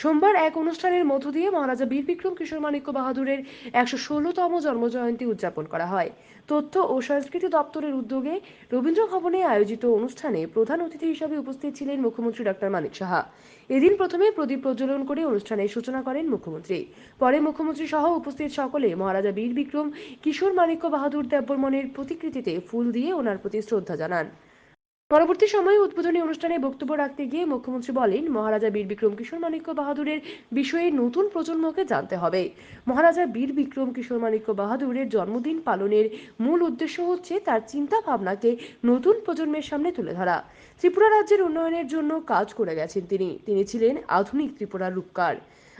সোমবার এক অনুষ্ঠানের মধ্য দিয়ে মহারাজা বীর বিক্রম কিশোর মাণিক্য বাহাদুরের একশো ষোলোতম জন্মজয়ন্তী উদযাপন করা হয়। তথ্য ও সংস্কৃতি দপ্তরের উদ্যোগে রবীন্দ্র ভবনে আয়োজিত অনুষ্ঠানে প্রধান অতিথি হিসেবে উপস্থিত ছিলেন মুখ্যমন্ত্রী ডক্টর মানিক সাহা। এদিন প্রথমে প্রদীপ প্রজ্বলন করে অনুষ্ঠানের সূচনা করেন মুখ্যমন্ত্রী। পরে মুখ্যমন্ত্রী সহ উপস্থিত সকলে মহারাজা বীর বিক্রম কিশোর মাণিক্য বাহাদুর দেববর্মনের প্রতিকৃতিতে ফুল দিয়ে ওনার প্রতি শ্রদ্ধা জানান। পরবর্তী সময়ে উদ্বোধনী অনুষ্ঠানে বক্তব্য রাখতে গিয়ে মুখ্যমন্ত্রী বলেন, মহারাজা বীর বিক্রম কিশোর মাণিক্য বাহাদুরের বিষয়ে নতুন প্রজন্মকে জানতে হবে। মহারাজা বীর বিক্রম কিশোর মাণিক্য বাহাদুরের জন্মদিন পালনের মূল উদ্দেশ্য হচ্ছে তার চিন্তা ভাবনাকে নতুন প্রজন্মের সামনে তুলে ধরা। ত্রিপুরা রাজ্যের উন্নয়নের জন্য কাজ করে গেছেন তিনি। তিনি ছিলেন আধুনিক ত্রিপুরার রূপকার।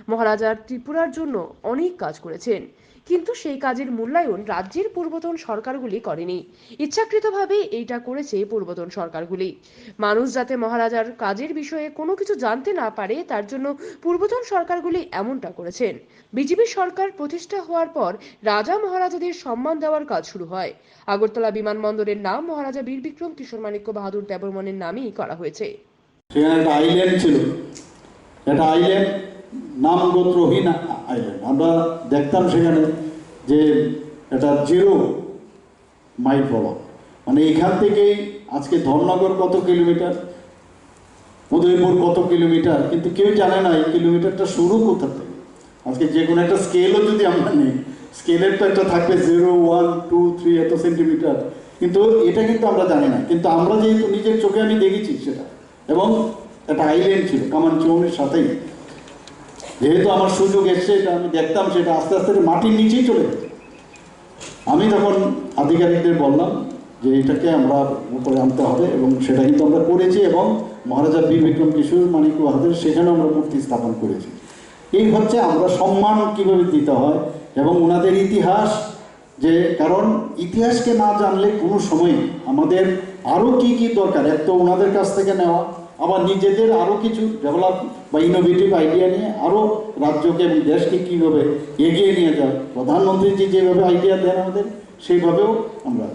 মহারাজার ত্রিপুরার জন্য অনেক কাজ করেছেন। কিন্তু সেই কাজের মূল্যায়ন রাজ্যের পূর্বতন সরকারগুলি করেনি। ইচ্ছাকৃতভাবে এইটা করেছে পূর্বতন সরকারগুলি। মানুষ যাতে মহারাজার কাজের বিষয়ে কোনো কিছু জানতে না পারে, তার জন্য পূর্বতন সরকারগুলি এমনটা করেছেন। বিজেপি সরকার প্রতিষ্ঠা হওয়ার পর রাজা মহারাজাদের সম্মান দেওয়ার কাজ শুরু হয়। আগরতলা বিমানবন্দরের নাম মহারাজা বীর বিক্রম কিশোর মাণিক্য বাহাদুর দেববর্মনের নামেই করা হয়েছে। সেখানে একটা আইল্যান্ড ছিল। একটা আইল্যান্ড নাম গোত্রহীন আইল্যান্ড আমরা দেখতাম সেখানে যে এটা জিরো মাইল প্রভাব মানে এখান থেকেই আজকে ধর্মনগর কত কিলোমিটার, উদয়পুর কত কিলোমিটার, কিন্তু কেউ জানে না এই কিলোমিটারটা শুরু কোথা থেকে। আজকে যে কোনো একটা স্কেলও যদি আমরা নিই স্কেলের তো একটা থাকবে জিরো ওয়ান টু থ্রি এত সেন্টিমিটার কিন্তু এটা কিন্তু আমরা জানি না। কিন্তু আমরা যেহেতু নিজের চোখে আমি দেখেছি সেটা। এবং একটা আইল্যান্ড ছিল কামান চৌনের সাথেই। যেহেতু আমার সুযোগ এসছে, এটা আমি দেখতাম, সেটা আস্তে আস্তে মাটির নিচেই চলে আমি তখন আধিকারিকদের বললাম যে এটাকে আমরা উপরে আনতে হবে এবং সেটা কিন্তু আমরা করেছি এবং মহারাজা বীর বিক্রম কিশোর মানিক বাহাদুর সেখানেও আমরা মূর্তি স্থাপন করেছি। এই হচ্ছে আমরা সম্মান কীভাবে দিতে হয় এবং ওনাদের ইতিহাস যে, কারণ ইতিহাসকে না জানলে কোনো সময় আমাদের আরও কি কি দরকার, এক তো ওনাদের কাছ থেকে নেওয়া আবার নিজেদের আরও কিছু ডেভেলপ বা ইনোভেটিভ আইডিয়া নিয়ে আরও রাজ্যকে এবং দেশকে কীভাবে এগিয়ে নিয়ে যাওয়া। প্রধানমন্ত্রীজি যেভাবে আইডিয়া দেন আমাদের সেইভাবেও আমরা